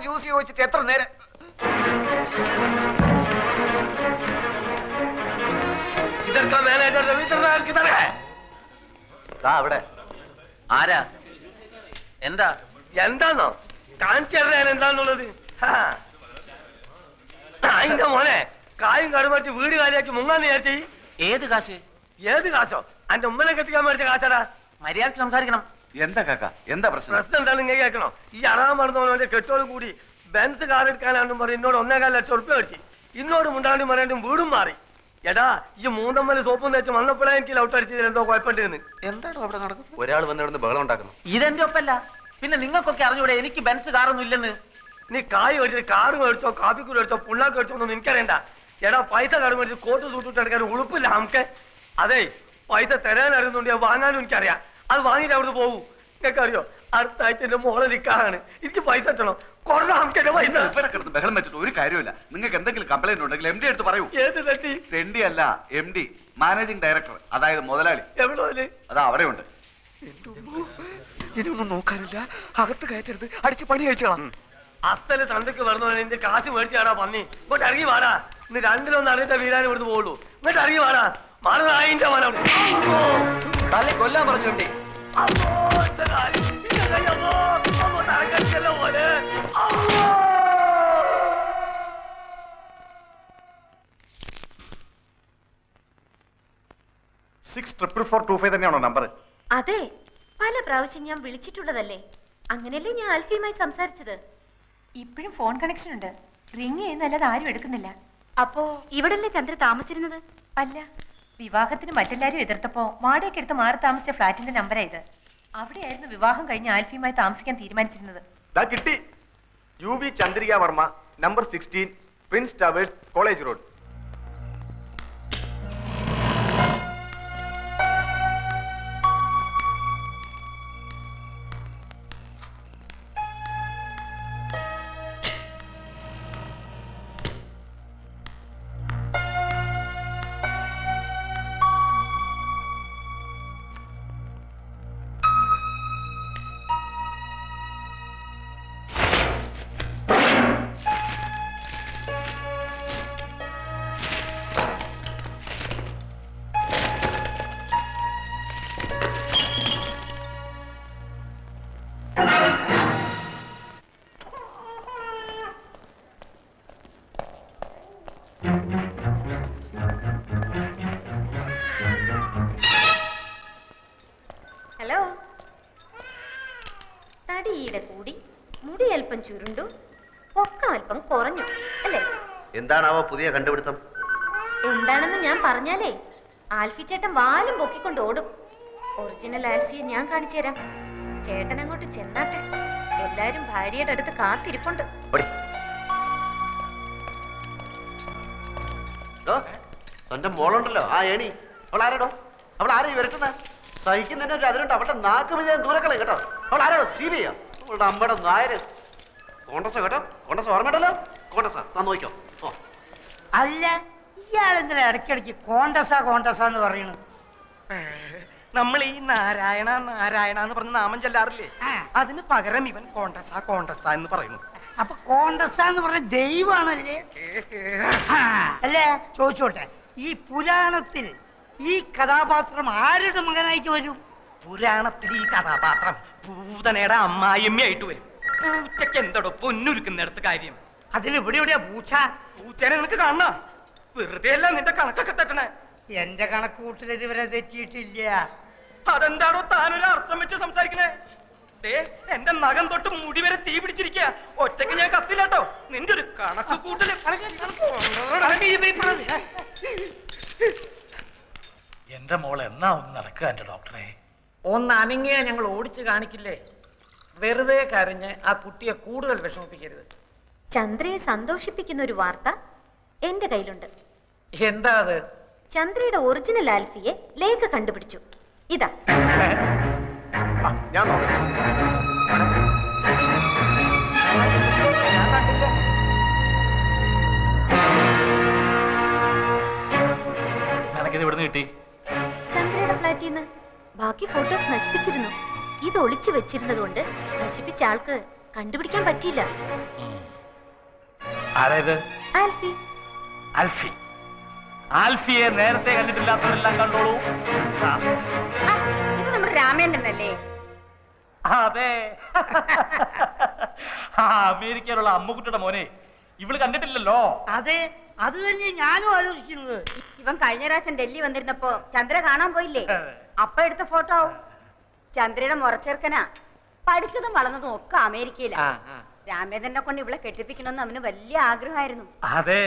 Juice ചോദിച്ചിട്ട് എത്ര നേരം? ആരാ? എന്താ? എന്താണോ കാണിച്ചു എന്താന്നുള്ളത്? അതിന്റെ മോനെ കായും കടുമറിച്ച് വീട് കാലിയാക്കി മുങ്ങാൻ വിചാരിച്ചേ ഏത് കാശ്? ഏത് കാശോ? അന്റെ ഉമ്മനെ കെട്ടിക്കാൻ മേടിച്ച കാശാടാ. മര്യാദയ്ക്ക് സംസാരിക്കണം. എന്താ കാക്ക? എന്താ പ്രശ്നം? പ്രശ്നം എന്താണ് ഇങ്ങനെ കേൾക്കണോ? ഈ അറാൻ മറന്നവനെ കെട്ടോടും കൂടി ബെൻസ് കാർ എടുക്കാനാണെന്നും പറഞ്ഞ് എന്നോട് ഒന്നേകാൽ ലക്ഷം ഉറുപ്പ്യ മേടിച്ചു. ഇന്നോട് മുണ്ടാണ്ടും പറയാണ്ടും വീടും മാറി. എടാ ഈ മൂന്നമ്മൽ സോപ്പും തേച്ച് വന്നപ്പോഴേ എനിക്ക് ലൗട്ട് അടിച്ചതിൽ എന്തോ കുഴപ്പമുണ്ടെന്ന്. എന്താണോ അവിടെ നടക്കുന്നത്? ഒരാൾ വന്ന് ബഹളം ഉണ്ടാക്കുന്നു. ഇതെന്റെ ഒപ്പല്ല. പിന്നെ നിങ്ങൾക്കൊക്കെ അറിഞ്ഞൂടെ എനിക്ക് ബെൻസ് കാറൊന്നും ഇല്ലെന്ന്. നീ കായ് മേടിച്ചിട്ട് കാറ് മേടിച്ചോ കാപ്പിക്കൂട് മേടിച്ചോ പുള്ളാക്ക് മേടിച്ചോ ഒന്നും എനിക്കറിയണ്ട. എടാ പൈസ കാട് മേടിച്ച് കോട്ട് സൂട്ടിട്ട് എടുക്കാൻ ഉളുപ്പില്ല നമുക്ക്. അതെ പൈസ തരാൻ അറിയുന്നുണ്ട് വാങ്ങാനും എനിക്കറിയാം. അത് വാങ്ങിയിട്ട് അവിടുന്ന് പോകൂ നിങ്ങൾക്ക് അറിയോ അടുത്ത ആഴ്ച എന്റെ മോളെ നിൽക്കാണ് എനിക്ക് പൈസ കിട്ടണം. കൊറേ നമുക്ക് എന്റെ പൈസ. ഇവരെ കിടന്ന് ബഹളം വെച്ചിട്ട് ഒരു കാര്യമില്ല നിങ്ങൾക്ക് എന്തെങ്കിലും കംപ്ലൈന്റ് ഉണ്ടെങ്കിൽ എം ഡി എടുത്ത് പറയൂ. ഏത് തട്ടി എം ഡി അല്ല എം ഡി മാനേജിംഗ് ഡയറക്ടർ അതായത് മുതലാളി. എവിടെ അതാ അവിടെ ഉണ്ട് ഇനിയൊന്നും നോക്കാനില്ല. അകത്ത് കയറ്റരുത്. അടിച്ച് പണി കഴിച്ചോളാം. അസൽ തണ്ടക്ക് വരുന്നവൻ എന്റെ കാശ് മേടിച്ചാടാ പന്നി. ഇങ്ങോട്ട് ഇറങ്ങി വാടാ. ഇന്ന് രണ്ടിലൊന്നും അറിഞ്ഞിട്ട വീരാൻ ഇവിടുന്ന് പോകുള്ളൂ ഇങ്ങോട്ട് ഇറങ്ങി വാടാ. മാറുന്നായിന്റെ മന തള്ളി കൊല്ലാൻ പറഞ്ഞുണ്ടേ six triple four two five തന്നെയാണോ നമ്പർ അതെ പല പ്രാവശ്യം ഞാൻ വിളിച്ചിട്ടുള്ളതല്ലേ? അങ്ങനെയല്ലേ ഞാൻ ആൽഫിയുമായി സംസാരിച്ചത്? ഇപ്പോഴും ഫോൺ കണക്ഷൻ ഉണ്ട്. റിങ് ചെയ്യുന്നല്ലാതെ ആരും എടുക്കുന്നില്ല. അപ്പോ ഇവിടല്ലേ ചന്ദ്ര താമസിച്ചിരുന്നത്? അല്ല. വിവാഹത്തിന് മറ്റെല്ലാരും എതിർത്തപ്പോ വാടകയ്ക്ക് എടുത്ത് മാറി താമസിച്ച ഫ്ലാറ്റിന്റെ നമ്പറാ ഇത്. അവിടെയായിരുന്നു വിവാഹം കഴിഞ്ഞ് ആൽഫിയുമായി താമസിക്കാൻ തീരുമാനിച്ചിരുന്നത്. കിട്ടി. U B Chandrika Varma number sixteen prince towers college road അല്പം ചുരുണ്ടു ഒക്കെ അല്പം കുറഞ്ഞു അല്ലേ? എന്താണാവോ പുതിയ കണ്ടുപിടുത്തം? എന്താണെന്ന് ഞാൻ പറഞ്ഞാലേ ആൽഫി ചേട്ടൻ വാലും പൊക്കിക്കൊണ്ട് ഓടും. ഒറിജിനൽ ആൽഫിയെ ഞാൻ കാണിച്ചു തരാം. ചേട്ടൻ അങ്ങോട്ട് ചെന്നാട്ടെ. എല്ലാരും ഭാര്യയുടെ അടുത്ത് കാത്തിരിപ്പുണ്ട്. തന്റെ മോളുണ്ടല്ലോ ആ ഏണി. അവൾ ആരാടോ അവൾ ആരെയും വരട്ടുന്ന സഹിക്കുന്നതിന്റെ അതിലുണ്ട് അവളുടെ നാക്ക് വിജയം ദൂരക്കളെ കേട്ടോ. അവൾ ആരാടോ സീരിയ അവളുടെ അമ്മയുടെ നായര്. കോണ്ടസ കേട്ടോ? കോൺഗ്രസ് ഓർമ്മയുണ്ടല്ലോ? കോണ്ടസ താൻ നോക്കിക്കോ. ഓ. അല്ല ഇയാളെന്തിനാ ഇടയ്ക്കിടയ്ക്ക് കോണ്ടസ കോണ്ടസ എന്ന് പറയുന്നു നമ്മൾ ഈ നാരായണ നാരായണ എന്ന് പറഞ്ഞ നാമം ചെല്ലാറില്ലേ. അതിന് പകരം ഇവൻ കോണ്ടസ കോണ്ടസ എന്ന് പറയുന്നു. അപ്പൊ കോണ്ടസ എന്ന് പറഞ്ഞ ദൈവമാണല്ലേ? അല്ലേ? ചോദിച്ചോട്ടെ ഈ പുരാണത്തിൽ ഈ കഥാപാത്രം ആരുടെ മകനായിട്ട് വരും? പുരാണത്തിൽ ഈ കഥാപാത്രം പൂതനയുടെ അമ്മായിയമ്മയായിട്ട് വരും. പൂച്ചയ്ക്ക് എന്തടോ പൊന്നുരുക്കുന്നിടത്ത് കാര്യം. അതിൽ ഇവിടെ എവിടെയാ പൂച്ച? പൂച്ചേനെ നിനക്ക് കാണണ? വെറുതെ അല്ല നിന്റെ കണക്കൊക്കെ തട്ടണേ. എന്റെ കണക്ക് കൂട്ടിൽ ഇതുവരെ തെറ്റിയിട്ടില്ല. അതെന്താണോ താനൊരു അർത്ഥം വെച്ച് സംസാരിക്കണേ? ദേ എന്റെ നഖം തൊട്ട് മുടി വരെ തീ പിടിച്ചിരിക്കുക ഒറ്റയ്ക്ക് ഞാൻ കത്തില്ലാട്ടോ. നിന്റെ ഒരു കണക്ക് കൂട്ടൽ. എന്റെ മോൾ എന്നാ ഒന്ന് നടക്കുക എന്റെ ഡോക്ടറെ? ഒന്ന് അനങ്ങിയാ ഞങ്ങൾ ഓടിച്ചു കാണിക്കില്ലേ? വെറുതെ കരഞ്ഞ് ആ കുട്ടിയെ കൂടുതൽ വിഷമിപ്പിക്കരുത്. ചന്ദ്രയെ സന്തോഷിപ്പിക്കുന്ന ഒരു വാർത്ത എന്റെ കയ്യിലുണ്ട്. എന്താ അത്? ചന്ദ്രയുടെ ഒറിജിനൽ ആൽഫിയെ ലേഖ കണ്ടുപിടിച്ചു. ഇതാ. ഞാൻ നിനക്കിത് ഇവിടുന്ന് കിട്ടി? ചന്ദ്രയുടെ ഫ്ലാറ്റിൽ നിന്ന് ബാക്കി ഫോട്ടോസ് നശിപ്പിച്ചിരുന്നു. ഇത് ഒളിച്ചു വെച്ചിരുന്നത് കൊണ്ട് നശിപ്പിച്ച ആൾക്ക് കണ്ടുപിടിക്കാൻ പറ്റിയില്ല. ആൽഫി. ആൽഫി. ആൽഫിയെ നേരത്തെ കണ്ടിട്ടില്ലാത്തവരെല്ലാം കണ്ടോളൂ. ഇത് നമ്മുടെ രാമേന്ദ്രനല്ലേ? അതെ. അമേരിക്കയിലുള്ള അമ്മുക്കുട്ടിയുടെ മോനെ. ഇവൾ കണ്ടിട്ടില്ലല്ലോ. അതെ അത് തന്നെ ഞാനും ആലോചിക്കുന്നത്. ഇവൻ കഴിഞ്ഞ പ്രാവശ്യം ഡൽഹി വന്നിരുന്നപ്പോ ചന്ദ്ര കാണാൻ പോയില്ലേ? അപ്പ എടുത്ത ഫോട്ടോ ആവും. ചന്ദ്രയുടെ മുറച്ചേർക്കനാ. പഠിച്ചതും വളർന്നതും ഒക്കെ അമേരിക്കയിലാ. രാമേന്ദ്രനെ കൊണ്ട് ഇവിടെ കെട്ടിപ്പിക്കണമെന്ന് അവന് വലിയ ആഗ്രഹമായിരുന്നു. അതെ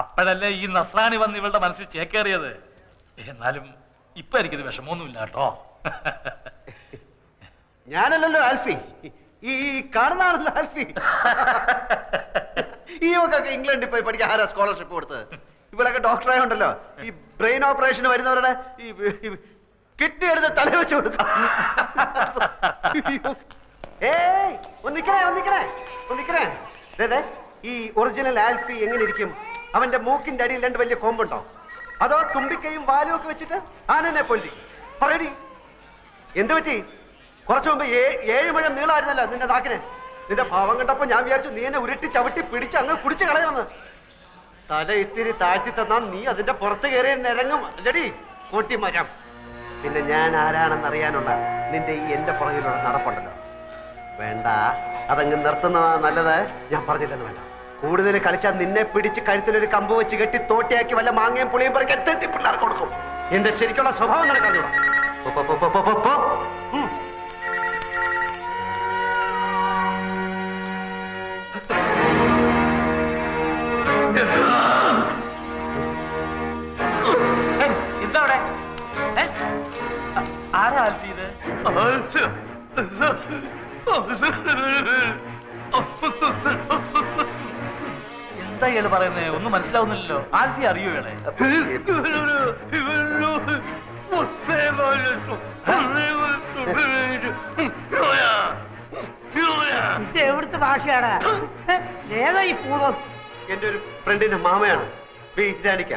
അപ്പോഴല്ലേ ഈ നസ്രാണി വന്ന് ഇവളുടെ മനസ്സിൽ ചേക്കേറിയത്? എന്നാലും ഇപ്പൊ എനിക്കിത് വിഷമമൊന്നുമില്ല കേട്ടോ. ഞാനല്ലല്ലോ ആൽഫി. ഈ കാണുന്നതാണല്ലോ ആൽഫി. ഈ ഒക്കെ ഇംഗ്ലണ്ടിൽ പോയി പഠിക്കാൻ ആരാ സ്കോളർഷിപ്പ് കൊടുത്തത്? ഇവിടൊക്കെ ഡോക്ടറായുണ്ടല്ലോ ഈ ബ്രെയിൻ ഓപ്പറേഷൻ വരുന്നവരുടെ ഈ കിഡ്നി എടുത്ത് തല വെച്ച് കൊടുക്കാം. ഏയ് ഒന്നിക്കണേ ഒന്നിക്കണേ ഒന്നിക്കണേ ദേ, ദേ, ഈ ഒറിജിനൽ ആൽഫി എങ്ങനെ ഇരിക്കും അവന്റെ മൂക്കിന്റെ അടിയിൽ രണ്ട് വലിയ കോമ്പുണ്ടോ? അതോ തുമ്പിക്കയും വാലും ഒക്കെ വെച്ചിട്ട് ആനനെ പൊല്ലി പറയടി. എന്ത് പറ്റി? കുറച്ചു മുമ്പ് ഏഴ് മുഴം നീളായിരുന്നല്ലോ നിന്റെ നാക്കിന്. നിന്റെ ഭാവം കണ്ടപ്പോ ഞാൻ വിചാരിച്ചു നീ എന്നെ ഉരുട്ടി ചവിട്ടി പിടിച്ച് അങ്ങ് കുടിച്ച് കളയുമെന്ന്. തല ഇത്തിരി താഴ്ത്തി തന്നാൽ നീ അതിന്റെ പുറത്ത് കയറി നിരങ്ങും. അല്ലടി കൂട്ടി മരം പിന്നെ ഞാൻ ആരാണെന്ന് അറിയാനുള്ള നിന്റെ ഈ എന്റെ പുറകിലുള്ള നടപ്പുണ്ടല്ലോ. വേണ്ട അതങ്ങ് നിർത്തുന്നതാണ് നല്ലത്. ഞാൻ പറഞ്ഞില്ലെന്ന് വേണ്ട. കൂടുതൽ കളിച്ചാൽ നിന്നെ പിടിച്ച് കഴുത്തിലൊരു കമ്പ് വെച്ച് കെട്ടി തോട്ടിയാക്കി വല്ല മാങ്ങയും പുളിയും പറിക്കാൻ തെറ്റി പിള്ളേർക്ക് കൊടുക്കും. എന്റെ ശരിക്കുള്ള സ്വഭാവം നടക്കാനുള്ള ഇതവിടെ ആരാ ആൽഫി ഇത് എന്താ ഇയാൾ പറയുന്നത് ഒന്നും മനസ്സിലാവുന്നില്ലല്ലോ. ആൽഫി അറിയോ ഇയാളെ? ഇത് എവിടുത്തെ ഭാഷയാണ്? ഏതാ ഈ പൂതം? എന്റെ ഒരു ഫ്രണ്ടിന്റെ മാമയാണ്. വീരാനിക്ക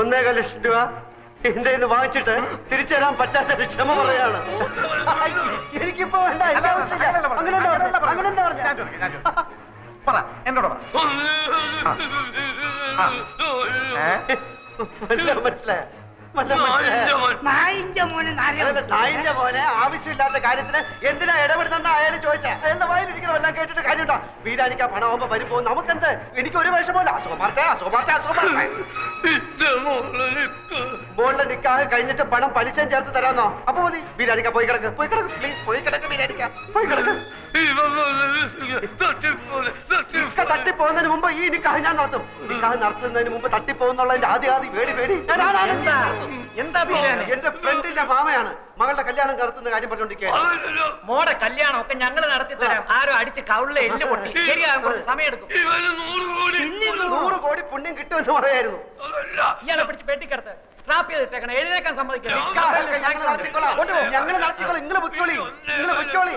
ഒന്നേകാൽ ലക്ഷം രൂപ എന്റെ ഇന്ന് വാങ്ങിച്ചിട്ട് തിരിച്ചു തരാൻ പറ്റാത്ത ക്ഷമ പറയാണ്. എനിക്കിപ്പോ വേണ്ട ആവശ്യമില്ല. അങ്ങനെ. പറ എന്നോട് പറ. മനസ്സിലായോ? നായിന്റെ മോനെ നായിന്റെ മോനെ ആവശ്യമില്ലാത്ത കാര്യത്തിന് എന്തിനാ ഇടപെടുന്ന അയാൾ ചോദിച്ചാ. അയാളുടെ വായിലിരിക്കുന്ന എല്ലാം കേട്ടിട്ട് കാര്യമുണ്ടോ? വീരാനിക്ക പണമാകുമ്പോ വരുമ്പോ നമുക്കെന്ത്? എനിക്ക് ഒരു വിഷമമില്ല അസുഖമാർത്തെ അസുഖമാർത്തെ അസുഖമാർത്തെ. മോളിലെ നിക്കാഹ് കഴിഞ്ഞിട്ട് പണം പലിശയും ചേർത്ത് തരാന്നോ? അപ്പൊ മതി. വീരാനിക്ക പോയി കിടക്ക്. പോയി കിടക്ക്. പ്ലീസ് പോയി കിടക്ക് വീരാനിക്ക പോയി കിടക്ക്. തട്ടിപ്പോകുന്നതിന് മുമ്പ് ഈ നിക്കാഹ് ഞാൻ നടത്തും. നിക്കാഹ് നടത്തുന്നതിന് മുമ്പ് തട്ടിപ്പോകുന്നുള്ളതിന്റെ ആദ്യ ആദ്യം പേടി പേടി. ഞാൻ ആരാണ്? എന്താ? എന്റെ ഫ്രണ്ടിന്റെ മാമയാണ് മകളുടെ കല്യാണം നടത്തുന്ന കാര്യം പറഞ്ഞോണ്ടിരിക്കുക മോടെ കല്യാണം ഒക്കെ ഞങ്ങൾ നടത്തി തരാം. ആരോ അടിച്ച് കവിളിലെ എല്ല് പൊട്ടി. ശരിയാകും കുറച്ച് സമയം എടുക്കും നൂറ് കോടി പുണ്യം കിട്ടുമെന്ന് പറയായിരുന്നു. ഇയാളെ പിടിച്ച് പെട്ടിക്കടത്ത് സ്ട്രാപ്പ് ചെയ്തിട്ടേക്കണം. എഴുന്നേക്കാൻ സമ്മതിക്കില്ല ഞങ്ങൾ നടത്തിക്കോളാം. ഞങ്ങൾ നടത്തിക്കോളാം. നിങ്ങൾ പൊയ്ക്കോളി. നിങ്ങൾ പൊയ്ക്കോളി.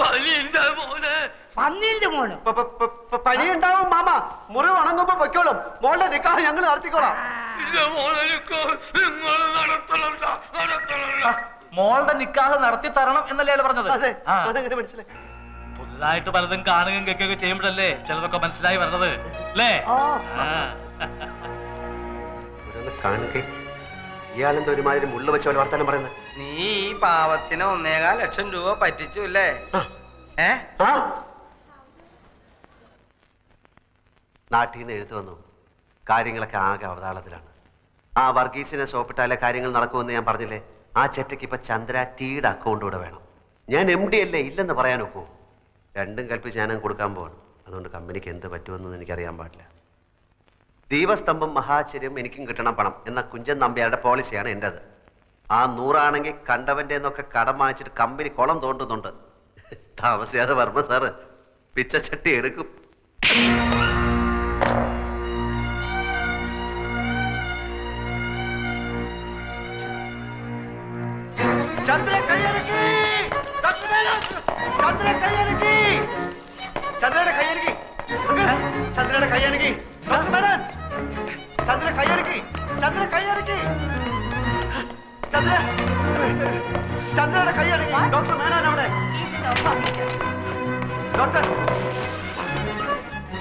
പന്നീന്റെ മോനെ. പന്നിന്റെ പ- പ- ഉണ്ടാവും മാമ. മുറി വണങ്ങുമ്പോ പൊയ്ക്കോളും. മോളുടെ നിക്കാഹ് ഞങ്ങൾ നടത്തിക്കോളാം. മോളുടെ നിക്കാഹ് നടത്തി തരണം എന്നല്ലേ അയാൾ പറഞ്ഞത്? അതെ. അതെങ്ങനെ മനസ്സിലായി? പുതുതായിട്ട് പലതും കാണുകയും കേൾക്കുകയൊക്കെ ചെയ്യുമ്പോഴല്ലേ ചിലതൊക്കെ മനസ്സിലായി വരുന്നത് അല്ലേ? കാണുകയും ഇയാളെന്താ ഒരുമാതിരി മുള്ള വെച്ച പോലെ വർത്താനം പറയുന്നത് നീ ഈ പാവത്തിന് ഒന്നേകാൽ ലക്ഷം രൂപ പറ്റിച്ചു അല്ലേ ഏ? നാട്ടിൽ നിന്ന് എഴുത്തു വന്നു. കാര്യങ്ങളൊക്കെ ആകെ അവതാളത്തിലാണ്. ആ വർഗീസിനെ സോപ്പിട്ടാലേ കാര്യങ്ങൾ നടക്കുമെന്ന് ഞാൻ പറഞ്ഞില്ലേ? ആ ചെറ്റയ്ക്ക് ഇപ്പൊ ചന്ദ്ര ടീയുടെ അക്കൗണ്ട് കൂടെ വേണം. ഞാൻ എം ഡി അല്ലേ? ഇല്ലെന്ന് പറയാൻ ഒക്കൂ രണ്ടും കൽപ്പിച്ച് ഞാനും കൊടുക്കാൻ പോകണം അതുകൊണ്ട് കമ്പനിക്ക് എന്ത് പറ്റുമെന്ന് എനിക്കറിയാൻ പാടില്ല. ദീപസ്തംഭം മഹാചര്യം എനിക്കും കിട്ടണം പണം എന്ന കുഞ്ചൻ നമ്പ്യാരുടെ പോളിസിയാണ് എന്റെ അത് ആ നൂറാണെങ്കിൽ കണ്ടവന്റെ എന്നൊക്കെ കടം വാങ്ങിച്ചിട്ട് കമ്പനി കുളം തോണ്ടുന്നുണ്ട്. താമസിയാതെ വർമ്മ സാറ് പിച്ചച്ചട്ടി എടുക്കും. ചന്ദ്ര കൈയടക്കി. ചന്ദ്ര കൈയടക്കി. ചന്ദ്ര ചന്ദ്രയുടെ കൈയടക്കി. ഡോക്ടർ മേനാൻ അവിടെ. ഡോക്ടർ.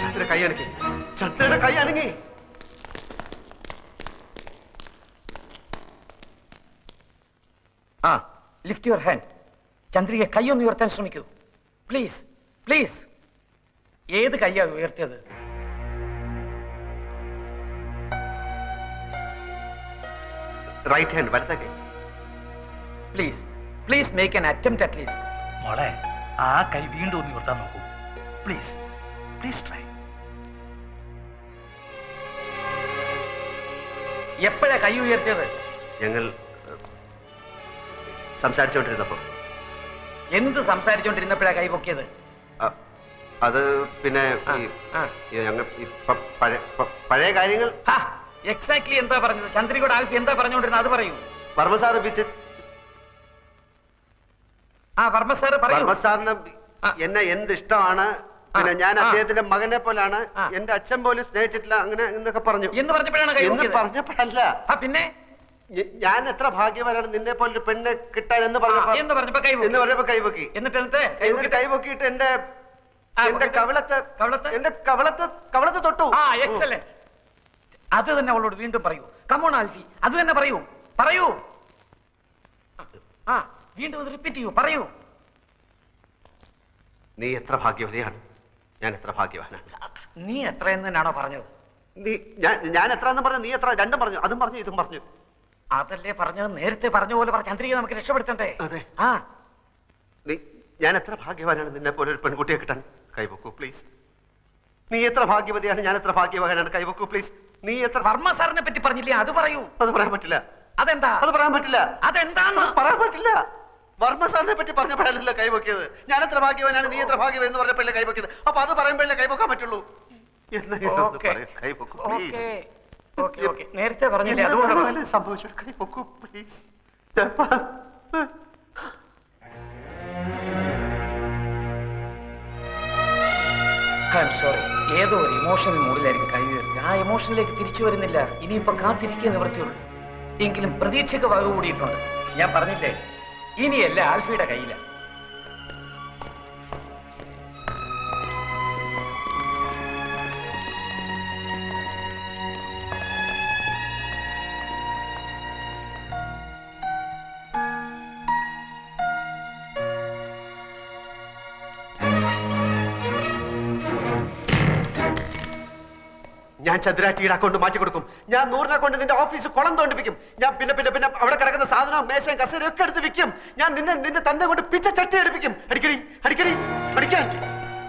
ചന്ദ്ര കൈയടക്കി. ചന്ദ്രയുടെ കൈ അനങ്ങി ആ ലിഫ്റ്റ് യുവർ ഹാൻഡ് ചന്ദ്രിക കൈ ഒന്ന് ഉയർത്താൻ ശ്രമിക്കൂ. പ്ലീസ് പ്ലീസ് ഏത് കൈയാണ് ഉയർത്തിയത്? റൈറ്റ് ഹാൻഡ് വലത്തെ കൈ please please make an attempt at least മോളെ ആ കൈ വീണ്ടും ഒന്ന് ഉയർത്താൻ നോക്കൂ. പ്ലീസ് പ്ലീസ് ട്രൈ എപ്പോഴാ കൈ ഉയർത്തിയത്? ഞങ്ങൾ സംസാരിച്ചുകൊണ്ടിരുന്നപ്പോ എന്ത് സംസാരിച്ചുകൊണ്ടിരുന്നപ്പോഴാ കൈ പൊക്കിയത്? അത് പിന്നെ ഞങ്ങൾ പഴയ കാര്യങ്ങൾ എക്സാക്ട്ലി എന്താ പറഞ്ഞത്? ചന്ദ്രികയുടെ ആൽഫി എന്താ പറഞ്ഞുകൊണ്ടിരുന്നത് അത് പറയൂ. വർമ്മ സാർ ആ വർമ്മ സാർ വർമ്മ സാറിന് എന്നെ എന്ത് ഇഷ്ടമാണ്? പിന്നെ ഞാൻ. അദ്ദേഹത്തിന്റെ മകനെ പോലാണ് എന്റെ അച്ഛൻ പോലും സ്നേഹിച്ചിട്ടില്ല അങ്ങനെ എന്നൊക്കെ പറഞ്ഞു. എന്ന് പറഞ്ഞപ്പോഴാണ് എന്ന്? പറഞ്ഞപ്പോഴല്ല. ആ പിന്നെ? ഞാൻ എത്ര ഭാഗ്യവാനാണ് നിന്നെ പോലൊരു പെണ്ണെ കിട്ടാൻ എന്ന് പറഞ്ഞപ്പോ എന്ന് പറഞ്ഞപ്പോ കൈ എന്ന് പറഞ്ഞപ്പോ കൈപൊക്കി എന്നിട്ട് എന്നിട്ട് കൈ എന്നിട്ട് കൈപൊക്കിയിട്ട് എന്റെ കവളത്തെ എന്റെ കവളത്തെ? എന്റെ കവളത്തെ കവളത്തെ തൊട്ടു. എക്സലന്റ് അത് തന്നെ അവളോട് വീണ്ടും പറയൂ. കമോൺ ആൽഫി അത് തന്നെ പറയൂ. പറയൂ. ആ വീണ്ടും അത് റിപ്പീറ്റ് ചെയ്യൂ. പറയൂ. നീ എത്ര ഭാഗ്യവതിയാണ്? ഞാൻ എത്ര ഭാഗ്യവാനാണ്? നീ എത്ര എന്ന് തന്നെയാണോ പറഞ്ഞത്? നീ ഞാൻ ഞാൻ എത്ര എന്ന് പറഞ്ഞു നീ എത്ര രണ്ടും പറഞ്ഞു അതും പറഞ്ഞു ഇതും പറഞ്ഞു. അതല്ലേ പറഞ്ഞത്? നേരത്തെ പറഞ്ഞ പോലെ പറഞ്ഞ ചന്ദ്രിക നമുക്ക് രക്ഷപ്പെടുത്തണ്ടേ? അതെ. ആ. നീ ഞാൻ എത്ര ഭാഗ്യവാനാണ് നിന്നെ പോലെ ഒരു പെൺകുട്ടിയെ കിട്ടാൻ? കൈവക്കൂ പ്ലീസ് നീ എത്ര ഭാഗ്യവതിയാണ്? ഞാൻ എത്ര ഭാഗ്യവാനാണ്? കൈവക്കൂ പ്ലീസ് നീ എത്ര വർമ്മ സാറിനെ പറ്റി പറഞ്ഞില്ലേ? അത് പറയൂ. അത് പറയാൻ പറ്റില്ല. അതെന്താ? അത് പറയാൻ പറ്റില്ല. അതെന്താന്ന്? അത് പറയാൻ പറ്റില്ല. വർമ്മ സാറിനെ പറ്റി പറഞ്ഞപ്പോഴല്ലോ കൈവക്കിയത്? ഞാൻ എത്ര ഭാഗ്യവാനാണ്? നീ എത്ര ഭാഗ്യവൻ എന്ന് പറഞ്ഞപ്പോഴല്ലേ കൈവക്കിയത്? അപ്പൊ അത് പറയുമ്പോഴല്ലേ കൈവക്കാൻ പറ്റുള്ളൂ? നേരത്തെ പറഞ്ഞില്ലേ? അതുകൊണ്ട് സംഭവിച്ചു കൈവക്കൂ പ്ലീസ് ഐ എം സോറി ഏതോ ഒരു ഇമോഷണൽ മൂഡിലായിരിക്കും കൈ വരുന്നത് ആ ഇമോഷനിലേക്ക് തിരിച്ചു വരുന്നില്ല. ഇനിയിപ്പോ കാത്തിരിക്കുക നിവൃത്തിയുള്ളൂ എങ്കിലും പ്രതീക്ഷയ്ക്ക് വക കൂടിയിട്ടുണ്ട് ഞാൻ പറഞ്ഞില്ലേ? ഇനിയല്ല ആൽഫിയുടെ കയ്യില. ഞാൻ ചന്ദ്രാറ്റിയുടെ അക്കൗണ്ട് മാറ്റി കൊടുക്കും. ഞാൻ നൂറിനെ കൊണ്ട് നിന്റെ ഓഫീസ് കുളം തോണ്ടിപ്പിക്കും. ഞാൻ പിന്നെ പിന്നെ പിന്നെ അവിടെ കിടക്കുന്ന സാധനവും മേശയും കസേരയും ഒക്കെ എടുത്ത് വിൽക്കും. ഞാൻ നിന്നെ നിന്റെ തന്നെ കൊണ്ട് പിച്ച ചട്ടി എടുപ്പിക്കും. അടിക്കടി അടിക്കടി അടിക്കാൻ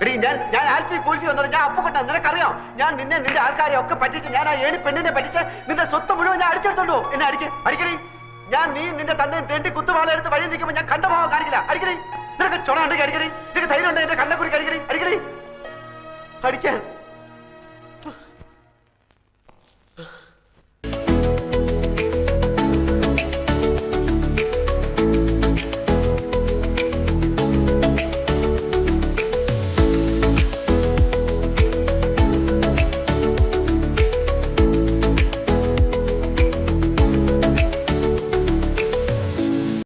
എടി ഞാൻ ഞാൻ ആൽഫി കൂൽഫി വന്നത് ഞാൻ അപ്പുകൊണ്ട നിനക്കറിയാം? ഞാൻ നിന്നെ നിന്റെ ആൾക്കാരെ ഒക്കെ പറ്റിച്ച് ഞാൻ ആ ഏണി പെണ്ണിനെ പറ്റിച്ച് നിന്റെ സ്വത്ത് മുഴുവൻ ഞാൻ അടിച്ചെടുത്തോണ്ടോ എന്നെ അടിക്ക അടിക്കടി. ഞാൻ നീ നിന്റെ തന്നെ തേണ്ടി കുത്തുമാല എടുത്ത് വഴി നിൽക്കുമ്പോൾ ഞാൻ കണ്ട ഭാവം കാണിക്കില്ല. അടിക്കടി. നിനക്ക് ചുണ ഉണ്ടെങ്കിൽ അടിക്കടി. നിനക്ക് ധൈര്യം ഉണ്ടെങ്കിൽ എന്റെ കണ്ണക്കുറി അടിക്കടി. അടിക്കടി. അടിക്കാൻ.